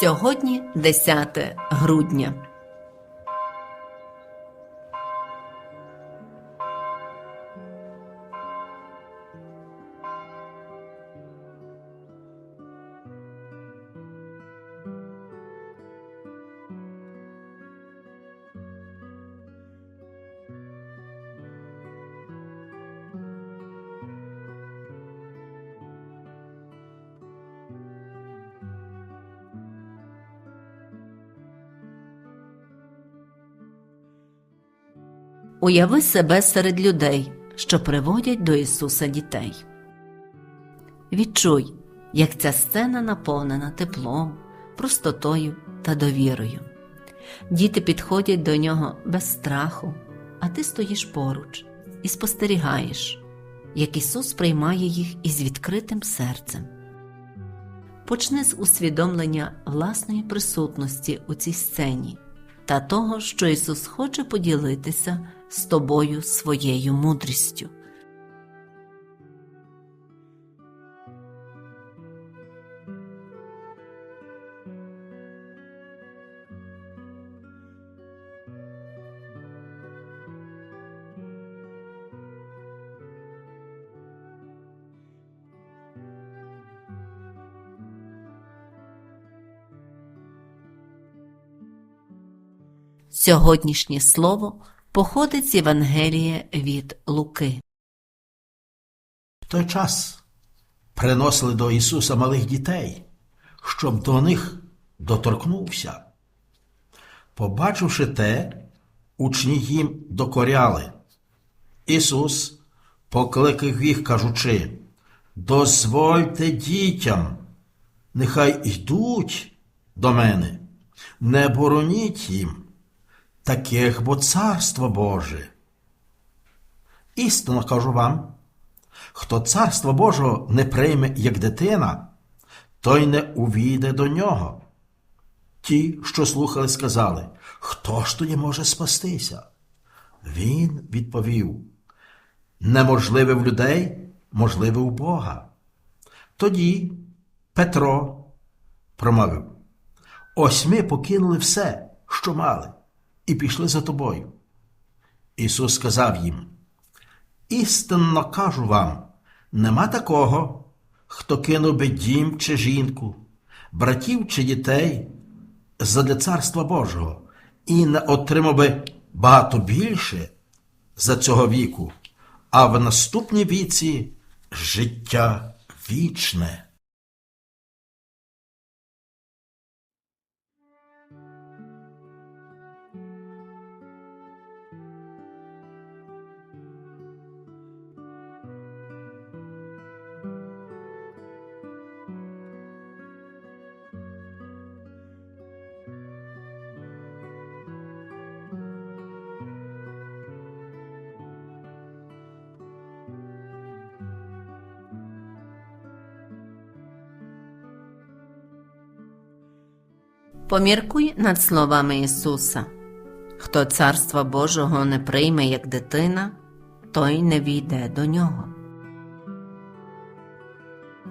Сьогодні 10 грудня. Уяви себе серед людей, що приводять до Ісуса дітей. Відчуй, як ця сцена наповнена теплом, простотою та довірою. Діти підходять до нього без страху, а ти стоїш поруч і спостерігаєш, як Ісус приймає їх із відкритим серцем. Почни з усвідомлення власної присутності у цій сцені та того, що Ісус хоче поділитися з тобою своєю мудрістю. Сьогоднішнє слово походить з Євангелія від Луки. В той час приносили до Ісуса малих дітей, щоб до них доторкнувся. Побачивши те, учні їм докоряли. Ісус покликав їх, кажучи, дозвольте дітям, нехай йдуть до мене, не бороніть їм, таких бо царство Боже. Істинно кажу вам, хто царство Божого не прийме як дитина, той не увійде до нього. Ті, що слухали, сказали, хто ж тоді може спастися? Він відповів, неможливе в людей, можливе у Бога. Тоді Петро промовив, ось ми покинули все, що мали, і пішли за тобою. Ісус сказав їм, Істинно кажу вам, нема такого, хто кинув би дім чи жінку, братів чи дітей задля царства Божого і не отримав би багато більше за цього віку, а в наступній віці життя вічне. Поміркуй над словами Ісуса. Хто царства Божого не прийме як дитина, той не війде до нього.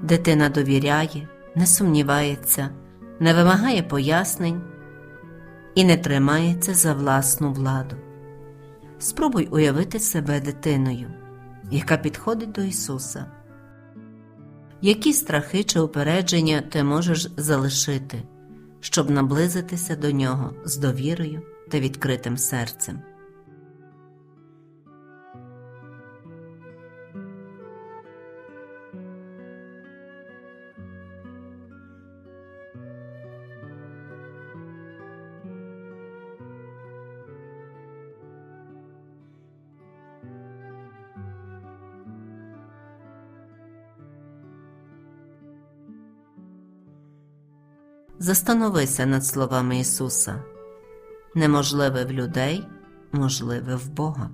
Дитина довіряє, не сумнівається, не вимагає пояснень і не тримається за власну владу. Спробуй уявити себе дитиною, яка підходить до Ісуса. Які страхи чи упередження ти можеш залишити, щоб наблизитися до Нього з довірою та відкритим серцем? Застановися над словами Ісуса. Неможливе в людей, можливе в Бога.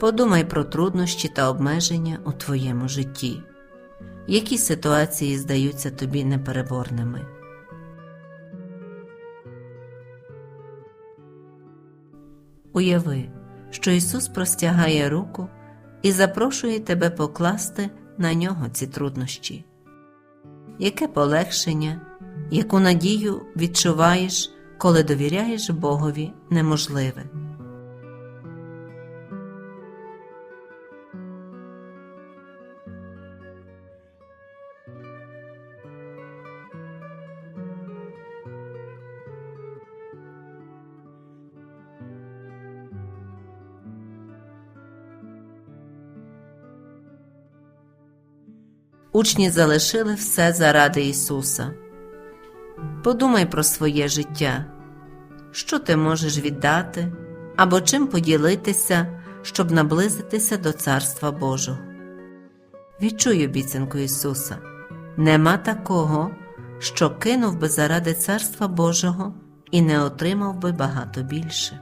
Подумай про труднощі та обмеження у твоєму житті. Які ситуації здаються тобі непереборними? Уяви, що Ісус простягає руку і запрошує тебе покласти на нього ці труднощі. Яке полегшення яку надію відчуваєш, коли довіряєш Богові неможливе. Учні залишили все заради Ісуса. Подумай про своє життя, що ти можеш віддати або чим поділитися, щоб наблизитися до Царства Божого. Відчуй обіцянку Ісуса нема такого, що кинув би заради Царства Божого і не отримав би багато більше.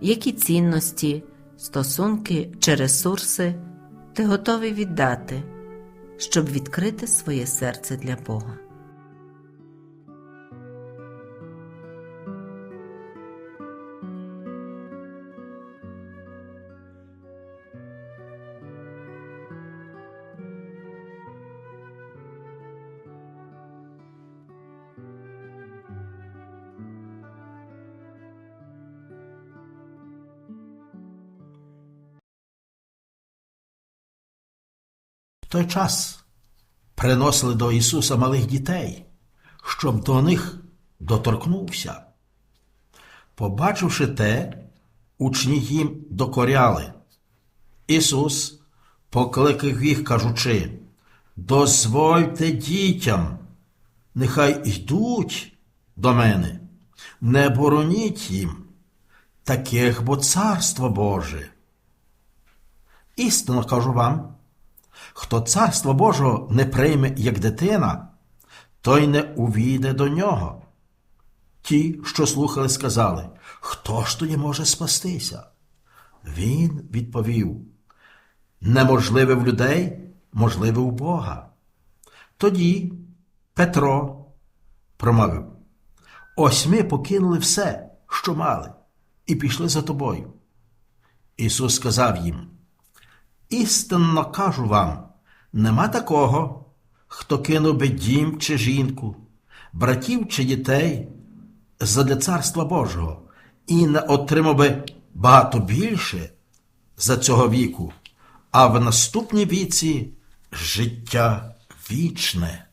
Які цінності, стосунки чи ресурси ти готовий віддати, щоб відкрити своє серце для Бога? Той час приносили до Ісуса малих дітей, щоб до них доторкнувся. Побачивши те, учні їм докоряли. Ісус покликав їх, кажучи, дозвольте дітям, нехай йдуть до мене, не бороніть їм, таких бо царство Боже. Істинно кажу вам, Хто царство Божого не прийме як дитина, той не увійде до нього. Ті, що слухали, сказали, хто ж тоді може спастися? Він відповів, неможливе в людей, можливе у Бога. Тоді Петро промовив, ось ми покинули все, що мали, і пішли за тобою. Ісус сказав їм, Істинно кажу вам, нема такого, хто кинув би дім чи жінку, братів чи дітей задля царства Божого і не отримав би багато більше за цього віку, а в наступній віці життя вічне.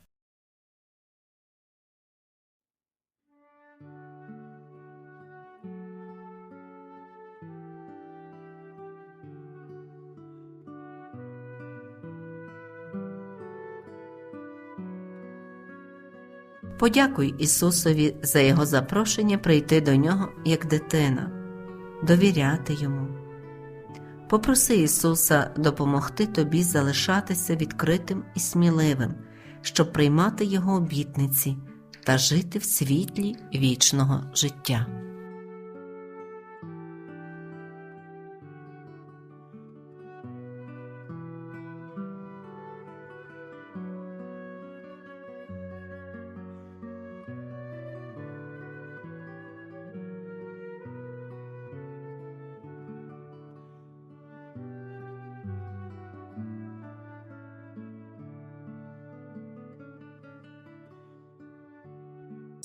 Подякуй Ісусові за Його запрошення прийти до нього як дитина, довіряти Йому. Попроси Ісуса допомогти тобі залишатися відкритим і сміливим, щоб приймати Його обітниці та жити в світлі вічного життя.